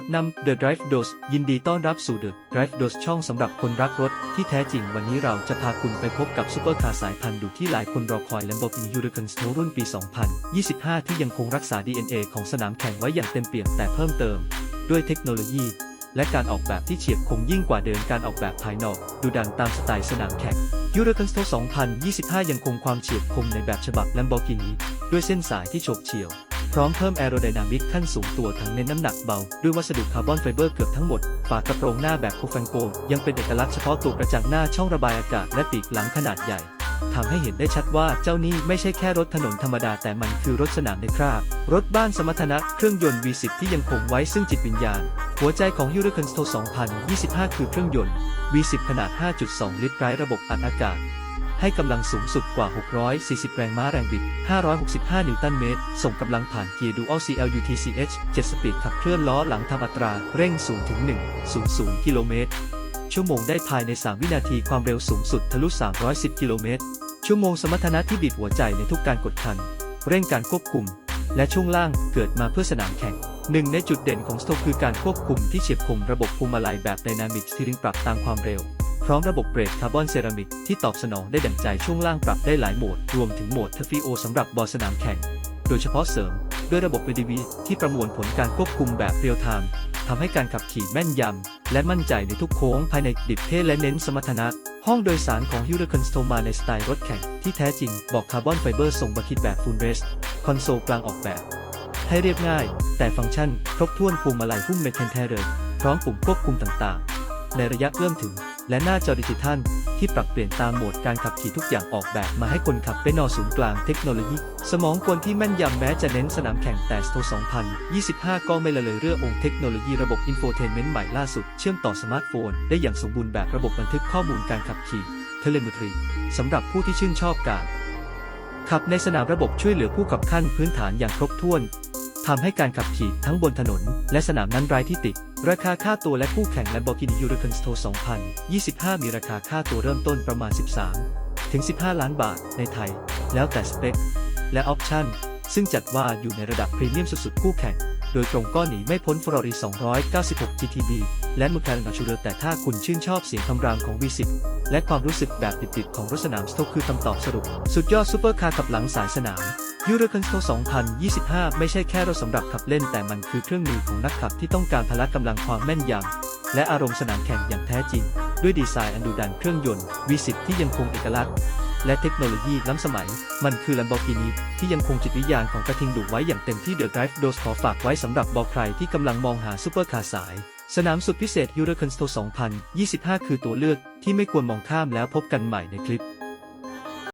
ทนำ The Drive Dose ยินดีต้อนรับสู่ The Drive Dose ช่องสำหรับคนรักรถที่แท้จริงวันนี้เราจะพาคุณไปพบกับซูเปอร์คาร์สายพันธุ์ดุที่หลายคนรอคอย Lamborghini Huracan Snow รุ่นปี 2025 ที่ยังคงรักษา DNA ของสนามแข่งไว้อย่างเต็มเปี่ยมแต่เพิ่มเติม ด้วยเทคโนโลยี และการออกแบบที่เฉียบคมยิ่งกว่าเดิมการออกแบบภายนอก ดูดันตามสไตล์สนามแข่ง Huracan Snow 2025 ยังคงความเฉียบคมในแบบฉบับ Lamborghini ด้วยเส้นสายที่โฉบเฉี่ยว ร้อมเพิ่มแอโรไดนามิกขั้นสูงตัวทั้งเน้นน้ำหนักเบา ด้วยวัสดุคาร์บอนไฟเบอร์เกือบทั้งหมด ฝากระโปรงหน้าแบบโคฟังโก ยังเป็นเอกลักษณ์เฉพาะตัวกระจังหน้าช่องระบายอากาศและปีกหลังขนาดใหญ่ทำให้เห็นได้ชัดว่าเจ้านี่ไม่ใช่แค่รถถนนธรรมดาแต่มันคือรถสนามในคราบ รถบ้านสมรรถนะเครื่องยนต์ V10 ที่ยังคงไว้ซึ่งจิตวิญญาณ หัวใจของ Huracan Snow 2025 คือเครื่องยนต์ V10 ขนาด 5.2 ลิตรไร้ระบบอัดอากาศ ให้กำลังสูงสุดกว่า 640 แรงม้าแรงบิด 565 นิวตันเมตร ส่งกำลังผ่านเกียร์ Dual CLUTCH 7 สปีดขับเคลื่อนล้อหลังทำอัตรา เร่งสูงถึง 100 กิโลเมตร ชั่วโมงได้ภายใน 3 วินาทีความเร็วสูงสุดทะลุ 310 กิโลเมตร ชั่วโมงสมรรถนะที่บีบหัวใจในทุกการกดคัน เร่งการควบคุม และช่วงล่างเกิดมาเพื่อสนามแข่งหนึ่งในจุดเด่นของสโตคือการควบคุมที่เฉียบคมระบบพวงมาลัยแบบ Dynamic Steering ปรับตามความเร็ว พร้อมระบบเบรกคาร์บอนเซรามิกที่ตอบสนองได้ดั่งใจช่วงล่างปรับได้หลายโหมด รวมถึงโหมด TFO สำหรับบอลสนามแข่ง โดยเฉพาะเสริม ด้วยระบบ VDV ที่ประมวลผลการควบคุมแบบเรียลไทม์ทำให้การขับขี่แม่นยำ และมั่นใจในทุกโค้งภายในดิบเท่และเน้นสมรรถนะ ห้องโดยสารของ Huracan s t o m a ในสไตล์รถแข่งที่แท้จริงบอกคาร์บอนไฟเบอร์ส่งบัคิดแบบ Full Race คอนโซลกลางออกแบบ ให้เรียบง่าย แต่ฟังก์ชัน ครบถ้วนพวงมาลัยหุ้มเมคแคนเทเรพร้อมปุ่มควบคุมต่างๆ ในระยะเอื้อมถึง และหน้าจอดิจิทัล ที่ปรับเปลี่ยนตามโหมดการขับขี่ทุกอย่างออกแบบมาให้คนขับได้นอศูนย์กลางเทคโนโลยี สมองกลที่แม่นยำแม้จะเน้นสนามแข่งแต่สโต2025 ก็ไม่ละเลยเรื่ององค์เทคโนโลยีระบบอินโฟเทนเมนต์ใหม่ล่าสุด เชื่อมต่อสมาร์ทโฟน ได้อย่างสมบูรณ์แบบระบบบันทึกข้อมูลการขับขี่เทเลมตรีสำหรับผู้ที่ชื่นชอบการขับในสนามระบบช่วยเหลือผู้ขับขั้นพื้นฐานอย่างครบถ้วนทำให้การขับขี่ทั้งบนถนน และสนามนั้นไร้ที่ติด ราคาค่าตัวและคู่แข่ง Lamborghini Huracan s t o 2025 มีราคาค่าตัวเริ่มต้นประมาณ 13 ถึง 15 ล้านบาทในไทย แล้วแต่สเปค และออปชั่น ซึ่งจัดว่าอยู่ในระดับพรีเมียมสุดๆ คู่แข่ง โดยตรงก็หนีไม่พ้น Ferrari 296 GTB และ McLaren Artura แต่ถ้าคุณชื่นชอบเสียงคำรามของ V10 และความรู้สึกแบบติดๆของรถสนามสโตคือคำตอบสรุป สุดยอดซูเปอร์คาร์ขับหลังสายสนาม Huracan s t o 2025 ไม่ใช่แค่รถสำหรับขับเล่นแต่มันคือเครื่องมือของนักขับที่ต้องการพละกำลังความแม่นยำและอารมณ์สนามแข่งอย่างแท้จริง ด้วยดีไซน์อันดุดันเครื่องยนต์ V10 ที่ยังคงเอกลักษณ์ และเทคโนโลยีล้ำสมัย มันคือ Lamborghini ที่ยังคงจิตวิญญาณของกระทิงดุไว้อย่างเต็มที่ The Drive Dose ขอฝากไว้สำหรับบอกใครที่กำลังมองหาซูเปอร์คาร์สาย สนามสุดพิเศษ Huracan s t o 2025 คือตัวเลือกที่ไม่ควรมองข้ามแล้วพบกันใหม่ในคลิป